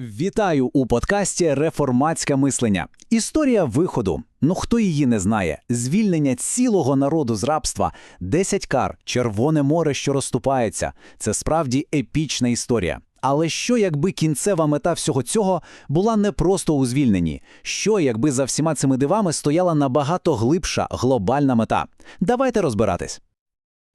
Вітаю у подкасті Реформатське мислення. Історія виходу. Ну хто її не знає? Звільнення цілого народу з рабства, 10 кар, Червоне море, що розступається. Це справді епічна історія. Але що, якби кінцева мета всього цього була не просто у звільненні? Що, якби за всіма цими дивами стояла набагато глибша глобальна мета? Давайте розбиратись.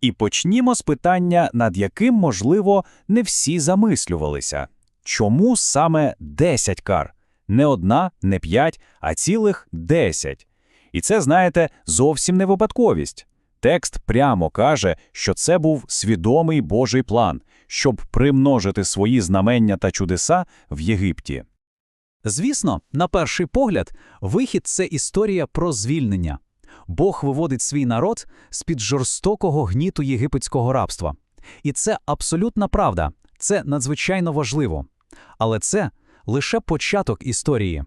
І почнімо з питання, над яким, можливо, не всі замислювалися. Чому саме 10 кар? Не одна, не п'ять, а цілих 10. І це, знаєте, зовсім не випадковість. Текст прямо каже, що це був свідомий Божий план, щоб примножити свої знамення та чудеса в Єгипті. Звісно, на перший погляд, вихід це історія про звільнення. Бог виводить свій народ з-під жорстокого гніту єгипетського рабства. І це абсолютна правда, це надзвичайно важливо. Але це лише початок історії.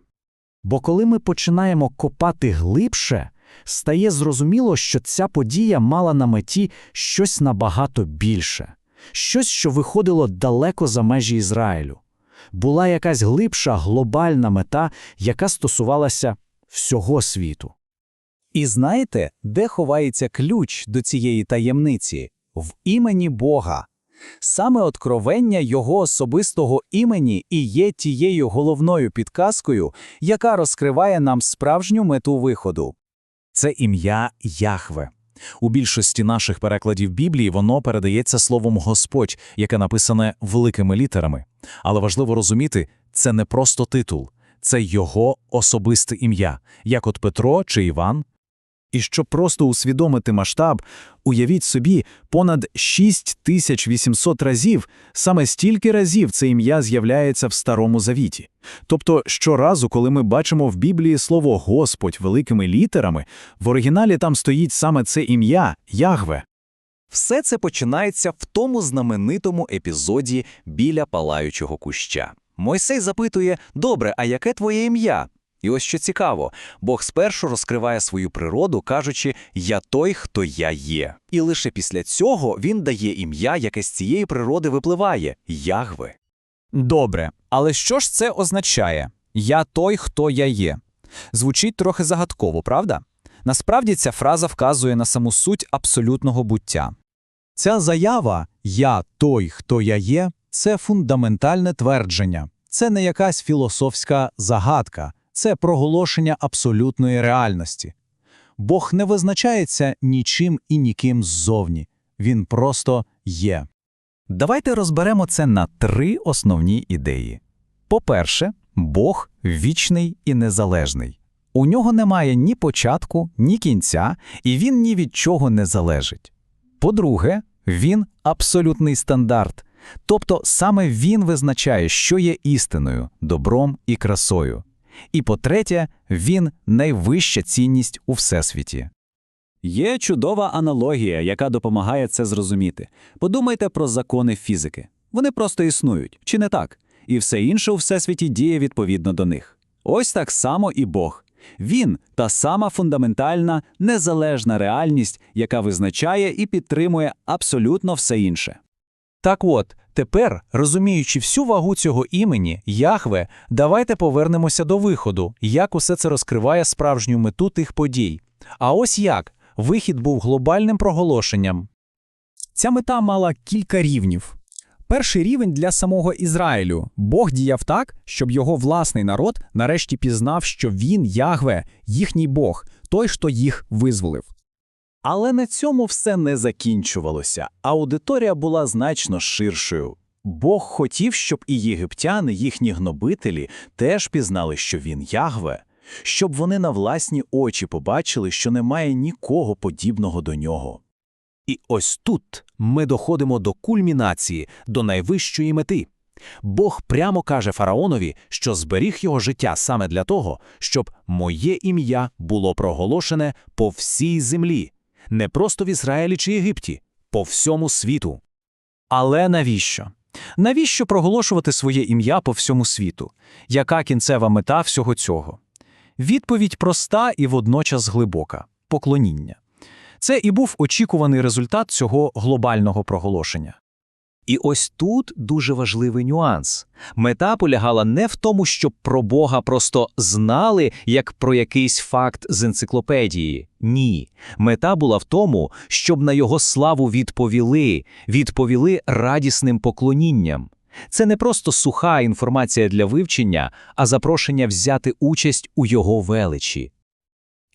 Бо коли ми починаємо копати глибше, стає зрозуміло, що ця подія мала на меті щось набагато більше, щось, що виходило далеко за межі Ізраїлю. Була якась глибша глобальна мета, яка стосувалася всього світу. І знаєте, де ховається ключ до цієї таємниці? В імені Бога. Саме откровення його особистого імені і є тією головною підказкою, яка розкриває нам справжню мету виходу. Це ім'я Яхве. У більшості наших перекладів Біблії воно передається словом Господь, яке написане великими літерами. Але важливо розуміти, це не просто титул, це його особисте ім'я, як от Петро чи Іван. І щоб просто усвідомити масштаб, уявіть собі, понад 6800 разів, саме стільки разів це ім'я з'являється в Старому Завіті. Тобто щоразу, коли ми бачимо в Біблії слово Господь великими літерами, в оригіналі там стоїть саме це ім'я Ягве. Все це починається в тому знаменитому епізоді біля палаючого куща. Мойсей запитує: Добре, а яке твоє ім'я? І ось що цікаво, Бог спершу розкриває свою природу, кажучи Я той, хто я є. І лише після цього він дає ім'я, яке з цієї природи випливає Ягве. Добре, але що ж це означає? Я той, хто я є. Звучить трохи загадково, правда? Насправді ця фраза вказує на саму суть абсолютного буття. Ця заява Я той, хто я є, це фундаментальне твердження, це не якась філософська загадка, це проголошення абсолютної реальності. Бог не визначається нічим і ніким ззовні, він просто є. Давайте розберемо це на три основні ідеї. По-перше, Бог вічний і незалежний. У нього немає ні початку, ні кінця, і він ні від чого не залежить. По-друге, він абсолютний стандарт, тобто саме він визначає, що є істиною, добром і красою. І по-третє, він найвища цінність у всесвіті. Є чудова аналогія, яка допомагає це зрозуміти. Подумайте про закони фізики. Вони просто існують, чи не так? І все інше у всесвіті діє відповідно до них. Ось так само і Бог. Він та сама фундаментальна, незалежна реальність, яка визначає і підтримує абсолютно все інше. Так от, тепер, розуміючи всю вагу цього імені, Яхве, давайте повернемося до виходу, як усе це розкриває справжню мету тих подій. А ось як вихід був глобальним проголошенням. Ця мета мала кілька рівнів. Перший рівень для самого Ізраїлю. Бог діяв так, щоб його власний народ нарешті пізнав, що він, Ягве, їхній Бог, той, хто їх визволив. Але на цьому все не закінчувалося. Аудиторія була значно ширшою. Бог хотів, щоб і єгиптяни, їхні гнобителі, теж пізнали, що він Ягве, щоб вони на власні очі побачили, що немає нікого подібного до нього. І ось тут ми доходимо до кульмінації, до найвищої мети. Бог прямо каже фараонові, що зберіг його життя саме для того, щоб моє ім'я було проголошене по всій землі, не просто в Ізраїлі чи Єгипті, по всьому світу. Але навіщо? Навіщо проголошувати своє ім'я по всьому світу? Яка кінцева мета всього цього? Відповідь проста і водночас глибока поклоніння. Це і був очікуваний результат цього глобального проголошення. І ось тут дуже важливий нюанс. Мета полягала не в тому, щоб про Бога просто знали, як про якийсь факт з енциклопедії. Ні. Мета була в тому, щоб на його славу відповіли, відповіли радісним поклонінням. Це не просто суха інформація для вивчення, а запрошення взяти участь у його величі.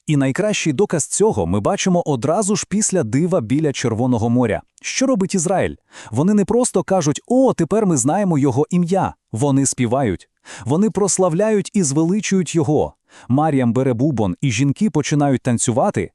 І найкращий доказ цього ми бачимо одразу ж після дива біля Червоного моря. Що робить Ізраїль? Вони не просто кажуть «О, тепер ми знаємо його ім'я». Вони співають. Вони прославляють і звеличують його. Мар'ям бере бубон, і жінки починають танцювати.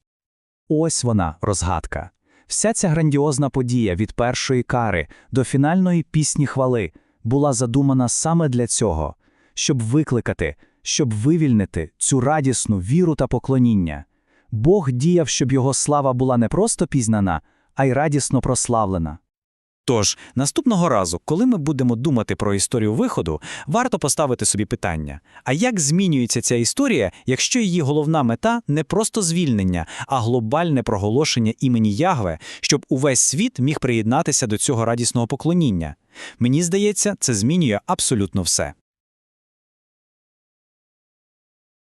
Ось вона, розгадка. Вся ця грандіозна подія від першої кари до фінальної пісні хвали була задумана саме для цього, щоб викликати, щоб вивільнити цю радісну віру та поклоніння. Бог діяв, щоб його слава була не просто пізнана, а й радісно прославлена. Тож, наступного разу, коли ми будемо думати про історію виходу, варто поставити собі питання: а як змінюється ця історія, якщо її головна мета не просто звільнення, а глобальне проголошення імені Ягве, щоб увесь світ міг приєднатися до цього радісного поклоніння? Мені здається, це змінює абсолютно все.